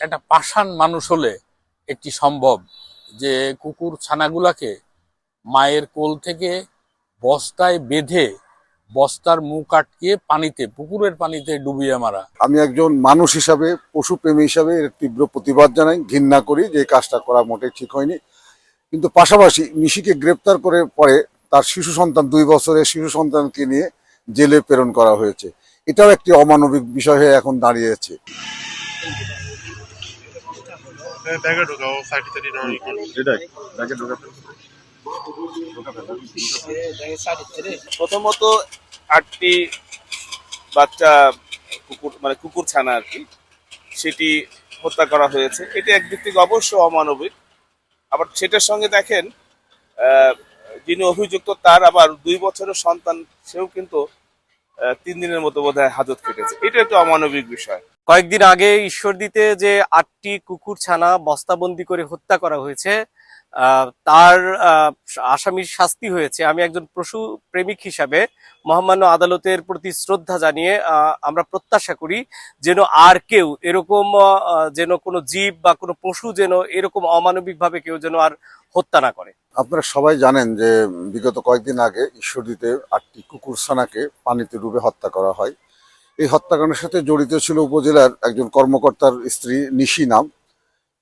একটা পাষাণ মানুষ হলে একটি সম্ভব যে কুকুর ছানাগুলাকে মায়ের কোল থেকে বস্তায় বেঁধে বস্তার মুখ আটকিয়ে পানিতে, পুকুরের পানিতে ডুবিয়ে মারা। আমি একজন মানুষ হিসাবে, পশুপ্রেমী হিসাবে এর তীব্র প্রতিবাদ জানাই, ঘৃণা করি যে কাজটা করা মোটে ঠিক হয়নি। কিন্তু পাশাপাশি নিশিকে গ্রেপ্তার করে পরে তার শিশু সন্তান, দুই বছরের শিশু সন্তানকে নিয়ে জেলে প্রেরণ করা হয়েছে। এটাও একটি অমানবিক বিষয় হয়ে এখন দাঁড়িয়েছে। ব্যাগে ঢোকাও সাইডে সাইডে নয় এটাই ব্যাগে ঢোকা প্রথমত আটটি বাচ্চা কুকুর মানে কুকুর ছানা আর কি সেটি হত্যা করা হয়েছে। এটি একদিক থেকে অবশ্য অমানবিক। আবার সেটার সঙ্গে দেখেন যিনি অভিযুক্ত তার আবার দুই বছরের সন্তান সেও কিন্তু তিন দিনের মতো বোধহয় হাজত কেটেছে। এটা একটু অমানবিক বিষয়। কয়েকদিন আগে ঈশ্বরদীতে যে আটটি কুকুর ছানা বস্তাবন্দি করে হত্যা করা হয়েছে তার আসামির শাস্তি হয়েছে। আমি একজন পশু প্রেমিক হিসাবে মহামান্য আদালতের প্রতি শ্রদ্ধা জানিয়ে আমরা প্রত্যাশা করি যেন আর কেউ এরকম যেন কোনো জীব বা কোনো পশু যেন এরকম অমানবিকভাবে কেউ যেন আর হত্যা না করে। আপনারা সবাই জানেন যে বিগত কয়েকদিন আগে ঈশ্বরদীতে আটটি কুকুর ছানাকে পানিতে ডুবে হত্যা করা হয়। এই হত্যাকাণ্ডের সাথে জড়িত ছিল উপজেলার একজন কর্মকর্তার স্ত্রী নিশি নাম।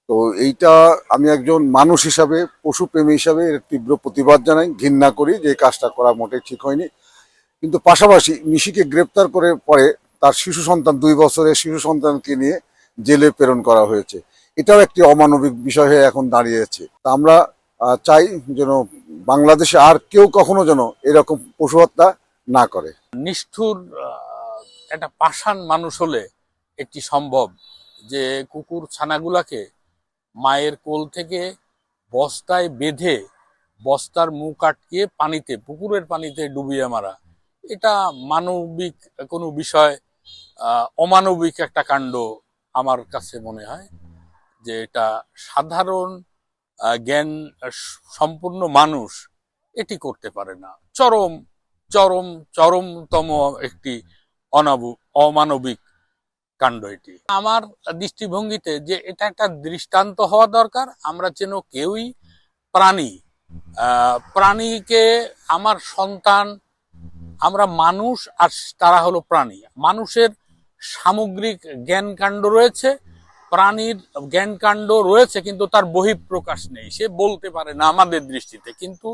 তো এইটা আমি একজন মানুষ হিসাবে পশুপ্রেমী হিসাবে এর তীব্র প্রতিবাদ জানাই, ঘৃণা করি যে কাজটা করা মোটেই ঠিক হয়নি। কিন্তু পাশাপাশি নিশিকে গ্রেপ্তার করে পরে তার শিশু সন্তান, দুই বছরের শিশু সন্তানকে নিয়ে জেলে প্রেরণ করা হয়েছে। এটাও একটি অমানবিক বিষয় হয়ে এখন দাঁড়িয়েছে তা আমরা চাই যেন বাংলাদেশে আর কেউ কখনো যেন এরকম পশু হত্যা না করে। নিষ্ঠুর একটা পাষাণ মানুষ হলে একটি সম্ভব যে কুকুর ছানাগুলাকে মায়ের কোল থেকে বস্তায় বেঁধে বস্তার মুখ আটকিয়ে পানিতে, পুকুরের পানিতে ডুবিয়ে মারা। এটা মানবিক কোনো বিষয় অমানবিক একটা কাণ্ড আমার কাছে মনে হয় যে এটা সাধারণ জ্ঞান সম্পূর্ণ মানুষ এটি করতে পারে না। চরম চরম, চরমতম একটি অমানবিক কাণ্ড এটি। আমার দৃষ্টিভঙ্গিতে যে এটা একটা দৃষ্টান্ত হওয়া দরকার, আমরা যেন কেউই প্রাণী প্রাণীকে আমার সন্তান, আমরা মানুষ আর তারা হলো প্রাণী। মানুষের সামগ্রিক জ্ঞান কাণ্ড রয়েছে, প্রাণীর জ্ঞান কাণ্ড রয়েছে, কিন্তু তার বহিঃপ্রকাশ নেই। সে বলতে পারে না আমাদের দৃষ্টিতে, কিন্তু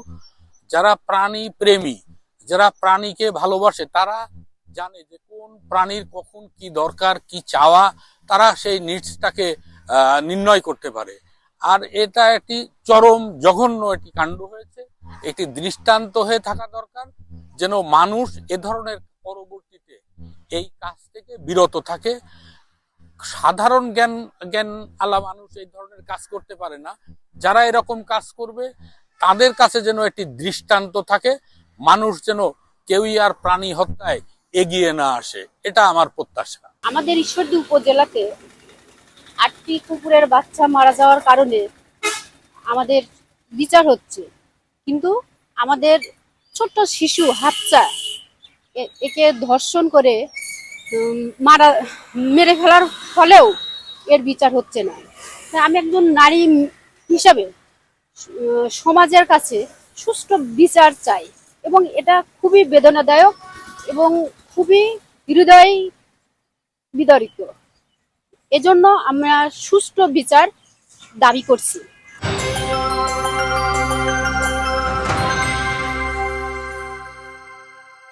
যারা প্রাণী প্রেমী, যারা প্রাণীকে ভালোবাসে, তারা জানে যে কোন প্রাণীর কখন কি দরকার, কি চাওয়া, তারা সেই নিডসটাকে নির্ণয় করতে পারে। আর এটা একটি চরম জঘন্য একটি কাণ্ড হয়েছে। একটি দৃষ্টান্ত হয়ে থাকা দরকার, যেন মানুষ এ ধরনের পরবর্তীতে এই কাজ থেকে বিরত থাকে। সাধারণ জ্ঞান জ্ঞান আলা মানুষ এই ধরনের কাজ করতে পারে না। যারা এরকম কাজ করবে, তাদের কাছে যেন একটি দৃষ্টান্ত থাকে। মানুষ যেন কেউই আর প্রাণী হত্যায় এগিয়ে না আসে, এটা আমার প্রত্যাশা। আমাদের ঈশ্বরদী উপজেলাতে আটটি কুকুরের বাচ্চা মারা যাওয়ার কারণে আমাদের বিচার হচ্ছে। কিন্তু আমাদের ছোট্ট শিশু হাতচা একে ধর্ষণ করে মারা, মেরে ফেলার ফলেও এর বিচার হচ্ছে না। আমি একজন নারী হিসাবে সমাজের কাছে সুষ্ঠু বিচার চাই এবং এটা খুবই বেদনাদায়ক এবং খুবই হৃদয় বিদারিত। এজন্য আমরা সুষ্ঠু বিচার দাবি করছি।